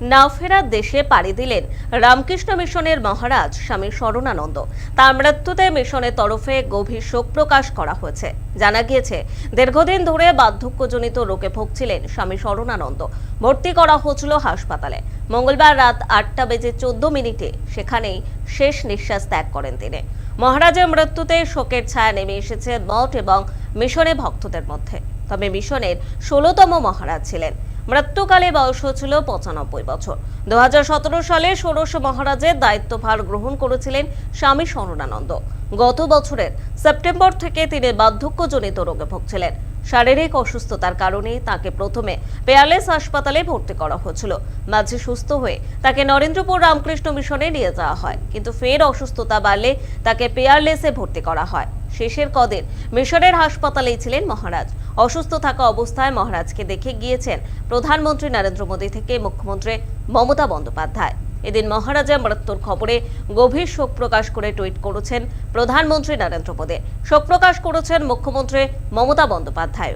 না ফেরার দেশে পাড়ি দিলেন। রামকৃষ্ণ মিশনের মহারাজ স্বামী শরণানন্দ। তার মৃত্যুতে মিশনের তরফে গভীর শোক প্রকাশ করা হয়েছে। জানা গিয়েছে, দীর্ঘদিন ধরে বার্ধক্যজনিত রোগে ভুগছিলেন স্বামী শরণানন্দ। ভর্তি করা হয়েছিল হাসপাতালে। মঙ্গলবার রাত আটটা বেজে চোদ্দ মিনিটে সেখানেই শেষ নিঃশ্বাস ত্যাগ করেন তিনি। মহারাজের মৃত্যুতে শোকের ছায়া নেমে এসেছে মঠ এবং মিশনে ভক্তদের মধ্যে। তবে মিশনের ষোলোতম মহারাজ ছিলেন। মৃত্যুকালে বয়স হয়েছিল পঁচানব্বই বছর। দু সালে ষোড়শ মহারাজের দায়িত্বভার গ্রহণ করেছিলেন স্বামী শরণানন্দ গত বছরের সেপ্টেম্বর থেকে তিনি বার্ধক্যজনিত রোগে ভুগছিলেন। শারীরিক অসুস্থতার কারণে তাকে প্রথমে পেয়ারলেস হাসপাতালে ভর্তি করা হয়েছিল। মাঝে সুস্থ হয়ে তাকে নরেন্দ্রপুর রামকৃষ্ণ মিশনে নিয়ে যাওয়া হয়। কিন্তু ফের অসুস্থতা বাড়লে তাকে পেয়ারলেসে ভর্তি করা হয়। শেষের কদিন মিশরের হাসপাতালেই ছিলেন মহারাজ। অসুস্থ থাকা অবস্থায় মহারাজকে দেখে গিয়েছেন প্রধানমন্ত্রী নরেন্দ্র মোদী থেকে মুখ্যমন্ত্রী মমতা বন্দ্যোপাধ্যায়। এদিন মহারাজের মৃত্যুর খবরে গভীর শোক প্রকাশ করে টুইট করেছেন প্রধানমন্ত্রী নরেন্দ্র মোদী। শোক প্রকাশ করেছেন মুখ্যমন্ত্রী মমতা বন্দ্যোপাধ্যায়